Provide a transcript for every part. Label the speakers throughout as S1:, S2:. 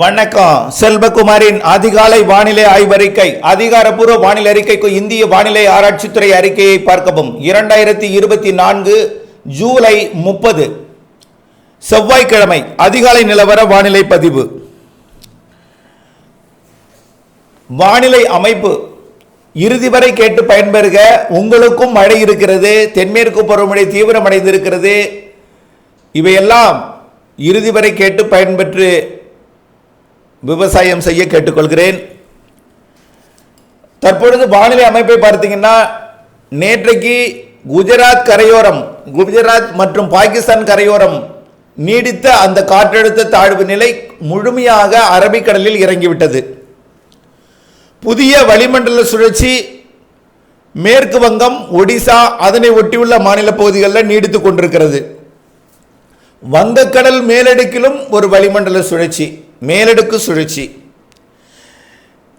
S1: வணக்கம். செல்வகுமாரின் அதிகாலை வானிலை ஆய்வறிக்கை அதிகாரப்பூர்வ வானிலை அறிக்கைக்கு இந்திய வானிலை ஆராய்ச்சித்துறை அறிக்கையை பார்க்கவும். இரண்டாயிரத்தி இருபத்தி நான்கு ஜூலை முப்பது. செவ்வாய்க்கிழமை அதிகாலை நிலவர வானிலை பதிவு. வானிலை அமைப்பு. இறுதி வரை கேட்டு பயன்பெறுக. உங்களுக்கும் மழை இருக்கிறது தென்மேற்கு பருவமழை தீவிரமடைந்திருக்கிறது. இவையெல்லாம் இறுதி வரை கேட்டு பயன்பெற்று விவசாயம் செய்ய கேட்டுக்கொள்கிறேன். தற்பொழுது வானிலை அமைப்பை பார்த்தீங்கன்னா நேற்றைக்கு குஜராத் கரையோரம் குஜராத் மற்றும் பாகிஸ்தான் கரையோரம் நீடித்த அந்த காற்றழுத்த தாழ்வு நிலை முழுமையாக அரபிக்கடலில் இறங்கிவிட்டது. புதிய வளிமண்டல சுழற்சி மேற்கு வங்கம் ஒடிசா அதனை ஒட்டியுள்ள மாநில பகுதிகளில் நீடித்துக் கொண்டிருக்கிறது. வங்கக்கடல் மேலடுக்கிலும் ஒரு வளிமண்டல சுழற்சி. மேலடுக்கு சுழற்சி.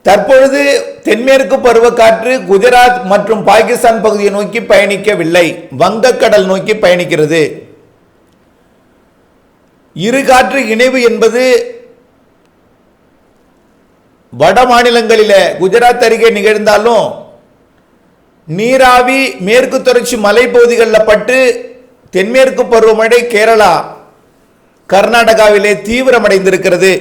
S1: தற்பொழுது தென்மேற்கு பருவக்காற்று குஜராத் மற்றும் பாகிஸ்தான் பகுதியை நோக்கி பயணிக்கவில்லை. வங்கக்கடல் நோக்கி பயணிக்கிறது. இரு காற்று இணைவு என்பது வட மாநிலங்களில் குஜராத் அருகே நிகழ்ந்தாலும் நீராவி மேற்கு தொடர்ச்சி மலைப்பகுதிகளில் பட்டு தென்மேற்கு பருவமழை கேரளா கர்நாடகாவிலே தீவிரமடைந்திருக்கிறது.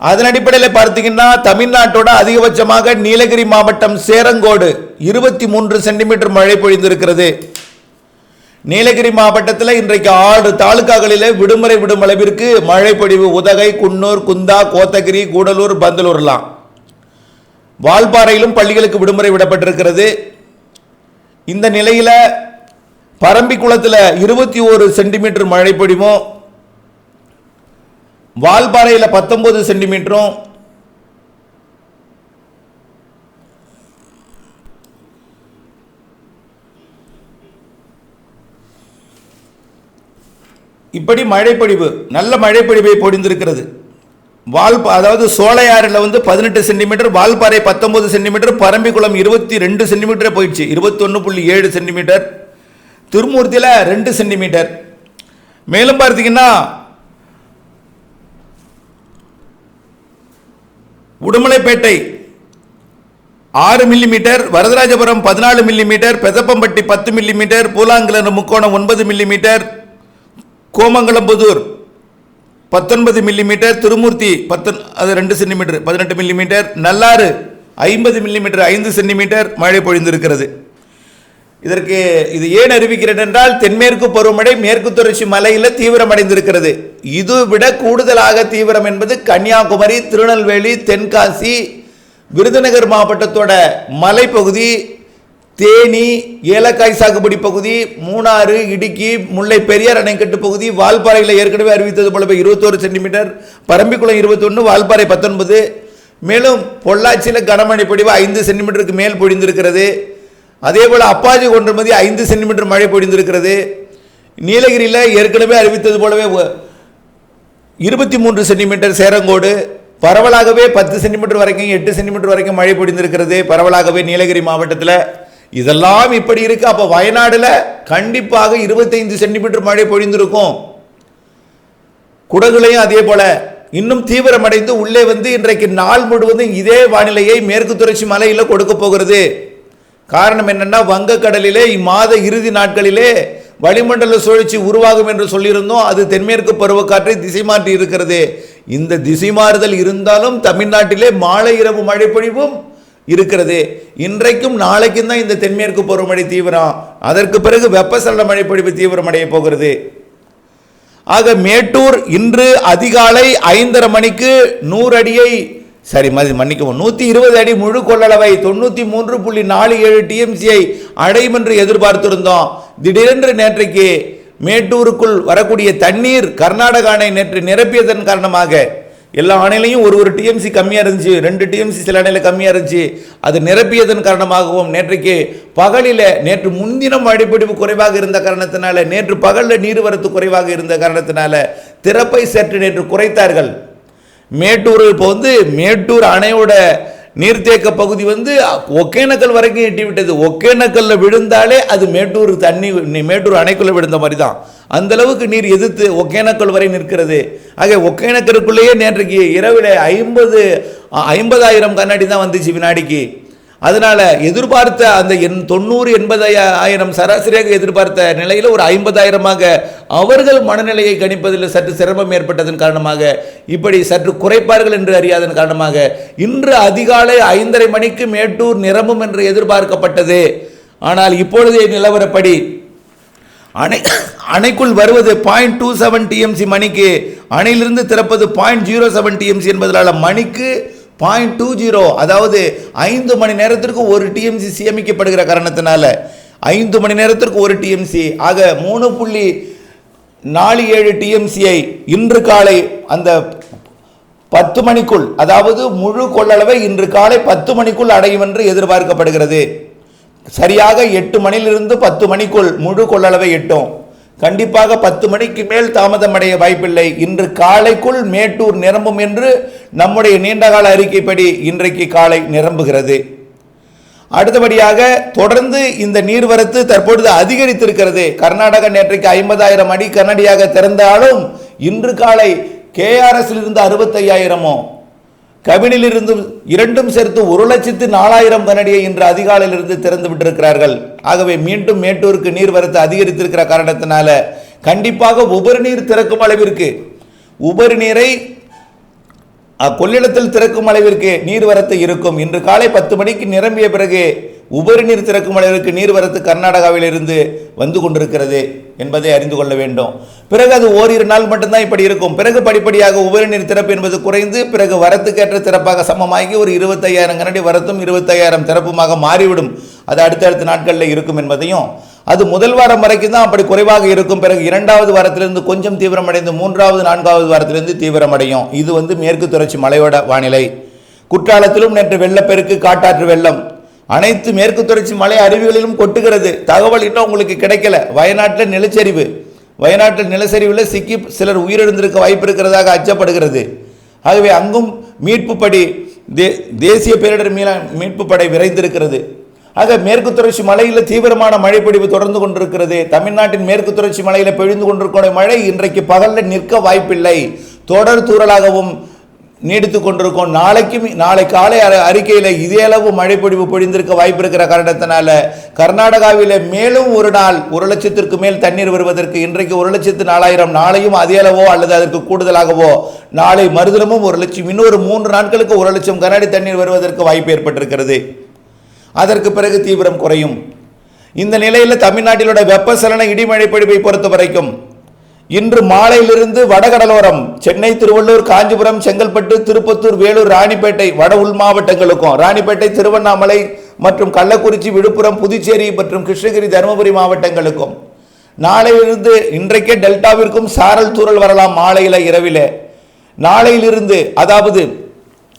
S1: அதன் அடிப்படையில் பார்த்தீங்கன்னா தமிழ்நாட்டோட அதிகபட்சமாக நீலகிரி மாவட்டம் சேரங்கோடு இருபத்தி மூன்று சென்டிமீட்டர் மழை பொழிந்திருக்கிறது. நீலகிரி மாவட்டத்தில் இன்றைக்கு ஆறு தாலுகாகளில் விடுமுறை விடும் அளவிற்கு மழை பொழிவு உதகை குன்னூர் குந்தா கோத்தகிரி கூடலூர் பந்தலூர்லாம். வால்பாறையிலும் பள்ளிகளுக்கு விடுமுறை விடப்பட்டிருக்கிறது. இந்த நிலையில் பரம்பிக்குளத்தில் இருபத்தி ஒரு சென்டிமீட்டர் மழை பொழிவும் வால்பாறையில் பத்தொன்பது சென்டிமீட்டரும் இப்படி மழைப்பொழிவு நல்ல மழைப்பொழிவை பொழிந்திருக்கிறது. வால் அதாவது சோலையாறில் வந்து பதினெட்டு சென்டிமீட்டர் வால்பாறை பத்தொன்பது சென்டிமீட்டர் பரம்பிக்குளம் இருபத்தி ரெண்டு சென்டிமீட்டரே போயிடுச்சு. இருபத்தொன்று புள்ளி ஏழு சென்டிமீட்டர் திருமூர்த்தியில் ரெண்டு சென்டிமீட்டர். மேலும் பார்த்தீங்கன்னா உடுமலைப்பேட்டை. ஆறு மில்லிமீட்டர் வரதராஜபுரம் பதினாலு மில்லிமீட்டர் பெதப்பம்பட்டி பத்து மில்லிமீட்டர் பூலாங்கிணறு முக்கோணம் ஒன்பது மில்லிமீட்டர் கோமங்கலம்புதூர் பத்தொன்பது மில்லிமீட்டர் திருமூர்த்தி பத்து அது ரெண்டு சென்டிமீட்டர் பதினெட்டு மில்லிமீட்டர் நல்லாறு ஐம்பது மில்லிமீட்டர் ஐந்து சென்டிமீட்டர் மழை பொழிந்திருக்கிறது. இதற்கு இது ஏன் அறிவிக்கிறேன் என்றால் தென்மேற்கு பருவமழை மேற்கு தொடர்ச்சி மலையில் தீவிரமடைந்திருக்கிறது. இது விட கூடுதலாக தீவிரம் என்பது கன்னியாகுமரி திருநெல்வேலி தென்காசி விருதுநகர் மாவட்டத்தோட மலைப்பகுதி தேனி ஏலக்காய் சாகுபடி பகுதி மூணாறு இடுக்கி முல்லை பெரியார் அணைக்கட்டு பகுதி வால்பாறையில் ஏற்கனவே அறிவித்தது போல இருபத்தோரு சென்டிமீட்டர் பரம்பிக்குளம் இருபத்தொன்று வால்பாறை பத்தொன்பது. மேலும் பொள்ளாச்சியில் கனமழை பொடிவு ஐந்து சென்டிமீட்டருக்கு மேல் பொழிந்திருக்கிறது. அதே போல் அப்பாஜி ஒன்றுமதி ஐந்து சென்டிமீட்டர் மழை பொழிந்திருக்கிறது. நீலகிரியில் ஏற்கனவே அறிவித்தது போலவே இருபத்தி மூன்று சென்டிமீட்டர் சேரங்கோடு பரவலாகவே பத்து சென்டிமீட்டர் வரைக்கும் எட்டு சென்டிமீட்டர் வரைக்கும் மழை பொழிந்திருக்கிறது. பரவலாகவே நீலகிரி மாவட்டத்தில். இதெல்லாம் இப்படி இருக்கு. அப்போ வயநாடில் கண்டிப்பாக இருபத்தைந்து சென்டிமீட்டர் மழை பொழிந்திருக்கும். குடகுலையும் அதே போல. இன்னும் தீவிரமடைந்து உள்ளே வந்து இன்றைக்கு நாள் முழுவதும் இதே வானிலையை மேற்கு தொடர்ச்சி மலையில் கொடுக்க போகிறது. காரணம் என்னன்னா வங்கக்கடலிலே இம்மாத இறுதி நாட்களிலே வளிமண்டல சுழற்சி உருவாகும் என்று சொல்லியிருந்தோம். அது தென்மேற்கு பருவக்காற்றை திசை மாற்றி இருக்கிறது. இந்த திசை மாறுதல் இருந்தாலும் தமிழ்நாட்டிலே மாலை இரவு மழைப்பொழிவும் இருக்கிறது. இன்றைக்கும் நாளைக்கும் தான் இந்த தென்மேற்கு பருவமழை தீவிரம். அதற்கு பிறகு வெப்பசலன மழைப்பொழிவு தீவிரமடைய போகிறது. ஆக மேட்டூர் இன்று அதிகாலை ஐந்தரை மணிக்கு நூறு அடியை சரி மதி மன்னிக்கவும். நூற்றி இருபது அடி முழு கொள்ளளவை தொண்ணூற்றி மூன்று புள்ளி நாலு ஏழு டிஎம்சியை அடையும் என்று எதிர்பார்த்திருந்தோம். திடீரென்று நேற்றைக்கு மேட்டூருக்குள் வரக்கூடிய தண்ணீர் கர்நாடக அணை நேற்று நிரப்பியதன் காரணமாக எல்லா அணையிலையும் ஒரு ஒரு டிஎம்சி கம்மியாக இருந்துச்சு. ரெண்டு டிஎம்சி சில அணையில் கம்மியாக இருந்துச்சு. அது நிரப்பியதன் காரணமாகவும் நேற்றைக்கு பகலில் நேற்று முன்தினம் மழைப்பிடிப்பு குறைவாக இருந்த காரணத்தினால நேற்று பகலில் நீர்வரத்து குறைவாக இருந்த காரணத்தினால திறப்பை சற்று நேற்று குறைத்தார்கள். மேட்டூர் இப்போ வந்து மேட்டூர் அணையோட நீர்த்தேக்க பகுதி வந்து ஒகேனக்கல் வரைக்கும் எட்டி விட்டது ஒகேனக்கல்ல விழுந்தாலே அது மேட்டூர் தண்ணி மேட்டூர் அணைக்குள்ளே விழுந்த மாதிரி தான் அந்த அளவுக்கு நீர் எதிர்த்து ஒகேனக்கல் வரை நிற்கிறது. ஆக ஒகேனக்கலுக்குள்ளேயே நேற்றைக்கு இரவில் ஐம்பது ஐம்பதாயிரம் கண்ணாடி தான் வந்துச்சு வினாடிக்கு. அதனால் எதிர்பார்த்த அந்த எண் தொண்ணூறு எண்பதாயிரம் சராசரியாக எதிர்பார்த்த நிலையில் ஒரு ஐம்பதாயிரமாக அவர்கள் மனநிலையை கணிப்பதில் சற்று சிரமம் ஏற்பட்டதன் காரணமாக இப்படி சற்று குறைப்பார்கள் என்று அறியாதன் காரணமாக இன்று அதிகாலை ஐந்தரை மணிக்கு மேட்டூர் நிரம்பும் என்று எதிர்பார்க்கப்பட்டது. ஆனால் இப்பொழுதைய நிலவரப்படி அணை அணைக்குள் வருவது பாயிண்ட் டூ செவன் டிஎம்சி மணிக்கு அணையிலிருந்து திறப்பது பாயிண்ட் ஜீரோ செவன் டிஎம்சி என்பதனால் மணிக்கு பாயிண்ட் டூ ஜீரோ அதாவது ஐந்து மணி நேரத்திற்கு ஒரு டிஎம்சி சேமிக்கப்படுகிற காரணத்தினால ஐந்து மணி நேரத்திற்கு ஒரு டிஎம்சி ஆக மூணு புள்ளி நாலு ஏழு டிஎம்சியை இன்று காலை அந்த பத்து மணிக்குள் அதாவது முழு கொள்ளளவை இன்று காலை பத்து மணிக்குள் அடையும் என்று எதிர்பார்க்கப்படுகிறது. சரியாக எட்டு மணியிலிருந்து பத்து மணிக்குள் முழு கொள்ளளவை எட்டும். கண்டிப்பாக பத்து மணிக்கு மேல் தாமதம் அடைய வாய்ப்பில்லை. இன்று காலைக்குள் மேட்டூர் நிரம்பும் என்று நம்முடைய நீண்டகால அறிக்கைப்படி இன்றைக்கு காலை நிரம்புகிறது. அடுத்தபடியாக தொடர்ந்து இந்த நீர்வரத்து தற்பொழுது அதிகரித்திருக்கிறது. கர்நாடக நேற்றைக்கு ஐம்பதாயிரம் அடி கண்ணடியாக திறந்தாலும் இன்று காலை கேஆர்எஸ்லிருந்து அறுபத்தையாயிரமோ கபினிலிருந்து இரண்டும் சேர்த்து ஒரு லட்சத்து நாலாயிரம் கனடியை இன்று அதிகாலையிலிருந்து திறந்து விட்டிருக்கிறார்கள். ஆகவே மீண்டும் மேட்டூருக்கு நீர்வரத்து அதிகரித்திருக்கிற காரணத்தினால கண்டிப்பாக உபரி நீர் திறக்கும் அளவிற்கு உபரி நீரை கொள்ளிடத்தில் திறக்கும் அளவிற்கு நீர்வரத்து இருக்கும். இன்று காலை பத்து மணிக்கு நிரம்பிய பிறகு உபரி நீர் திறக்கும் அளவிற்கு நீர்வரத்து கர்நாடகாவில் இருந்து வந்து கொண்டிருக்கிறது என்பதை அறிந்து கொள்ள வேண்டும். பிறகு அது ஓரிரு நாள் மட்டும்தான் இப்படி இருக்கும். பிறகு படிப்படியாக உபரி நீர் திறப்பு என்பது குறைந்து பிறகு வரத்துக்கேற்ற திறப்பாக சமமாகி ஒரு இருபத்தையாயிரம் கனடி வரத்தும் இருபத்தையாயிரம் திறப்புமாக மாறிவிடும். அது அடுத்தடுத்த நாட்களில் இருக்கும் என்பதையும் அது முதல் வாரம் வரைக்கும் தான் அப்படி குறைவாக இருக்கும். பிறகு இரண்டாவது வாரத்திலிருந்து கொஞ்சம் தீவிரமடைந்து மூன்றாவது நான்காவது வாரத்திலிருந்து தீவிரமடையும். இது வந்து மேற்கு தொடர்ச்சி மலையோட வானிலை. குற்றாலத்திலும் நேற்று வெள்ளப்பெருக்கு காட்டாற்று வெள்ளம். அனைத்து மேற்கு தொடர்ச்சி மலை அருவிகளிலும் கொட்டுகிறது. தகவல் இன்னும் உங்களுக்கு கிடைக்கல. வயநாட்டில் நிலச்சரிவு. வயநாட்டில் நிலச்சரிவில் சிக்கி சிலர் உயிரிழந்திருக்க வாய்ப்பு இருக்கிறதாக அச்சப்படுகிறது. ஆகவே அங்கும் மீட்பு படி தே தேசிய பேரிடர் மீள மீட்பு படை விரைந்திருக்கிறது. ஆக மேற்கு தொடர்ச்சி மலையில் தீவிரமான மழைப்பொழிவு தொடர்ந்து கொண்டிருக்கிறது. தமிழ்நாட்டின் மேற்கு தொடர்ச்சி மலையில் பொழிந்து கொண்டிருக்கிற மழை இன்றைக்கு பகலில் நிற்க வாய்ப்பில்லை. தொடர் தூறலாகவும் நீடித்து கொண்டிருக்கும். நாளைக்கும் நாளை காலை அறிக்கையில் இதே அளவு மழைப்பொழிவு பொழிந்திருக்க வாய்ப்பு இருக்கிற காரணத்தினால கர்நாடகாவில் மேலும் ஒரு நாள் ஒரு லட்சத்திற்கு மேல் தண்ணீர் வருவதற்கு இன்றைக்கு ஒரு லட்சத்து நாலாயிரம் நாளையும் அதே அளவோ அல்லது அதற்கு கூடுதலாகவோ நாளை மறுதினமும் ஒரு லட்சம் இன்னொரு மூன்று நாட்களுக்கு ஒரு லட்சம் கனஅடி தண்ணீர் வருவதற்கு வாய்ப்பு ஏற்பட்டிருக்கிறது. அதற்கு பிறகு தீவிரம் குறையும். இந்த நிலையில் தமிழ்நாட்டிலோட வெப்பசலன இடிமழை பொழிவை பொறுத்த வரைக்கும் இன்று மாலையிலிருந்து வடகடலோரம் சென்னை திருவள்ளூர் காஞ்சிபுரம் செங்கல்பட்டு திருப்பத்தூர் வேலூர் ராணிப்பேட்டை வட உள் மாவட்டங்களுக்கும் ராணிப்பேட்டை திருவண்ணாமலை மற்றும் கள்ளக்குறிச்சி விழுப்புரம் புதுச்சேரி மற்றும் கிருஷ்ணகிரி தருமபுரி மாவட்டங்களுக்கும். நாளையிலிருந்து இன்றைக்கே டெல்டாவிற்கும் சாரல் தூறல் வரலாம் மாலையில் இரவில். நாளையிலிருந்து அதாவது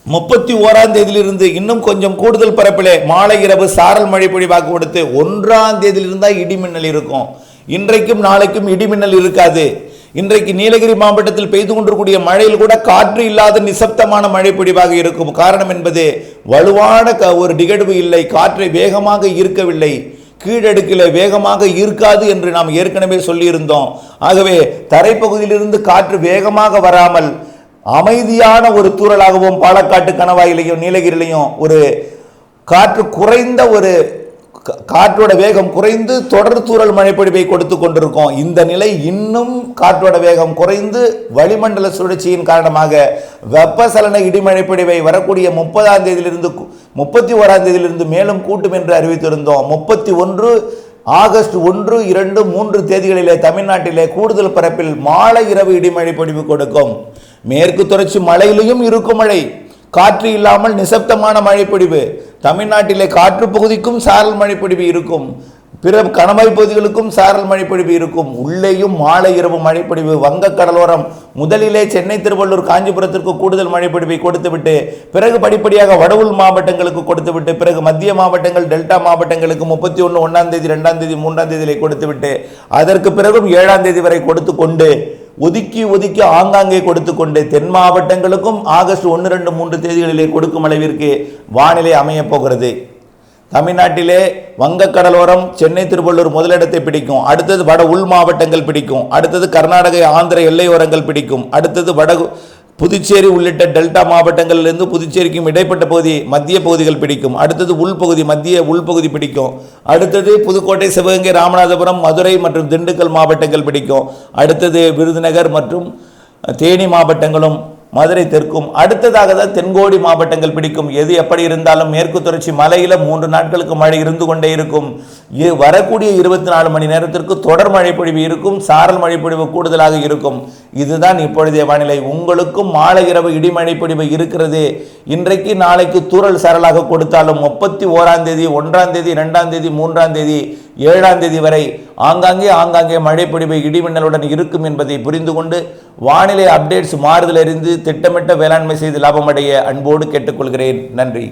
S1: முப்பத்தி ஓராம் தேதியிலிருந்து இன்னும் கொஞ்சம் கூடுதல் பரப்பிலே மாலை இரவு சாரல் மழை பொழிவாக கொடுத்து ஒன்றாம் தேதியிலிருந்து தான் இடிமின்னல் இருக்கும். இன்றைக்கும் நாளைக்கும் இடிமின்னல் இருக்காது. இன்றைக்கு நீலகிரி மாவட்டத்தில் பெய்து கொண்டிருக்கூடிய மழையில் கூட காற்று இல்லாத நிசப்தமான மழை பொழிவாக இருக்கும். காரணம் என்பது வலுவான க- ஒரு நிகழ்வு இல்லை. காற்றை வேகமாக ஈர்க்கவில்லை. கீழடுக்கில் வேகமாக இருக்காது என்று நாம் ஏற்கனவே சொல்லியிருந்தோம். ஆகவே தரைப்பகுதியிலிருந்து காற்று வேகமாக வராமல் அமைதியான ஒரு தூறலாகவும் பாலக்காட்டு கணவாயிலையும் நீலகிரிலையும் ஒரு காற்று குறைந்த ஒரு காற்றோட வேகம் குறைந்து தொடர் தூரல் மழைப்பொழிவை கொடுத்து கொண்டிருக்கோம். இந்த நிலை இன்னும் காற்றோட வேகம் குறைந்து வளிமண்டல சுழற்சியின் காரணமாக வெப்பசலன இடிமழைப்பொழிவை வரக்கூடிய முப்பதாம் தேதியிலிருந்து முப்பத்தி ஓராம் தேதியிலிருந்து மேலும் கூட்டும் என்று அறிவித்திருந்தோம். முப்பத்தி ஒன்று ஆகஸ்ட் ஒன்று இரண்டு மூன்று தேதிகளிலே தமிழ்நாட்டிலே கூடுதல் பரப்பில் மாலை இரவு இடிமழை பொழிவு கொடுக்கும். மேற்கு தொடர்ச்சி மலையிலையும் இருக்கும் மழை. காற்று இல்லாமல் நிசப்தமான மழைப்பொடிவு தமிழ்நாட்டிலே காற்று பகுதிக்கும் சாரல் மழைப்பொடிவு இருக்கும். பிற கணவாய் பகுதிகளுக்கும் சாரல் மழைப்பொழிவு இருக்கும். உள்ளேயும் மாலை இரவு மழைப்பொழிவு. வங்க கடலோரம் முதலிலே சென்னை திருவள்ளூர் காஞ்சிபுரத்திற்கு கூடுதல் மழைப்பொழிவை கொடுத்துவிட்டு பிறகு படிப்படியாக வடவுள் மாவட்டங்களுக்கு கொடுத்துவிட்டு பிறகு மத்திய மாவட்டங்கள் டெல்டா மாவட்டங்களுக்கு முப்பத்தி ஒன்று ஒன்றாம் தேதி ரெண்டாம் தேதி மூன்றாம் தேதியிலே கொடுத்துவிட்டு அதற்கு பிறகும் ஏழாம் தேதி வரை கொடுத்து கொண்டு ஒதுக்கி ஒதுக்கி ஆங்காங்கே கொடுத்து கொண்டு தென் மாவட்டங்களுக்கும் ஆகஸ்ட் ஒன்று ரெண்டு மூன்று தேதிகளிலே கொடுக்கும் அளவிற்கு வானிலை அமையப் போகிறது. தமிழ்நாட்டிலே வங்கக்கடலோரம் சென்னை திருவள்ளூர் முதலிடத்தை பிடிக்கும். அடுத்தது வட உள் மாவட்டங்கள் பிடிக்கும். அடுத்தது கர்நாடக ஆந்திர எல்லையோரங்கள் பிடிக்கும். அடுத்தது வட புதுச்சேரி உள்ளிட்ட டெல்டா மாவட்டங்களிலிருந்து புதுச்சேரிக்கும் இடைப்பட்ட பகுதி மத்திய பகுதிகள் பிடிக்கும். அடுத்தது உள்பகுதி மத்திய உள்பகுதி பிடிக்கும். அடுத்தது புதுக்கோட்டை சிவகங்கை ராமநாதபுரம் மதுரை மற்றும் திண்டுக்கல் மாவட்டங்கள் பிடிக்கும். அடுத்தது விருதுநகர் மற்றும் தேனி மாவட்டங்களும் மதுரை தெற்கும். அடுத்ததாக தான் தென்கோடி மாவட்டங்கள் பிடிக்கும். எது எப்படி இருந்தாலும் மேற்கு தொடர்ச்சி மலையில் மூன்று நாட்களுக்கு மழை இருந்து கொண்டே இருக்கும். வரக்கூடிய இருபத்தி நாலு மணி நேரத்திற்கு தொடர் மழைப்பொழிவு இருக்கும். சாரல் மழைப்பொழிவு கூடுதலாக இருக்கும். இதுதான் இப்பொழுதைய வானிலை. உங்களுக்கும் மாலை இரவு இடிமழை பொழிவு இருக்கிறது. இன்றைக்கு நாளைக்கு தூறல் சரலாக கொடுத்தாலும் முப்பத்தி ஓராம் தேதி ஒன்றாம் தேதி இரண்டாம் தேதி மூன்றாம் தேதி ஏழாம் தேதி வரை ஆங்காங்கே ஆங்காங்கே மழை பொழிவு இடிமின்னலுடன் இருக்கும் என்பதை புரிந்து கொண்டு வானிலை அப்டேட்ஸ் மாறுதலறிந்து திட்டமிட்ட வேளாண்மை செய்து லாபமடைய அன்போடு கேட்டுக்கொள்கிறேன். நன்றி.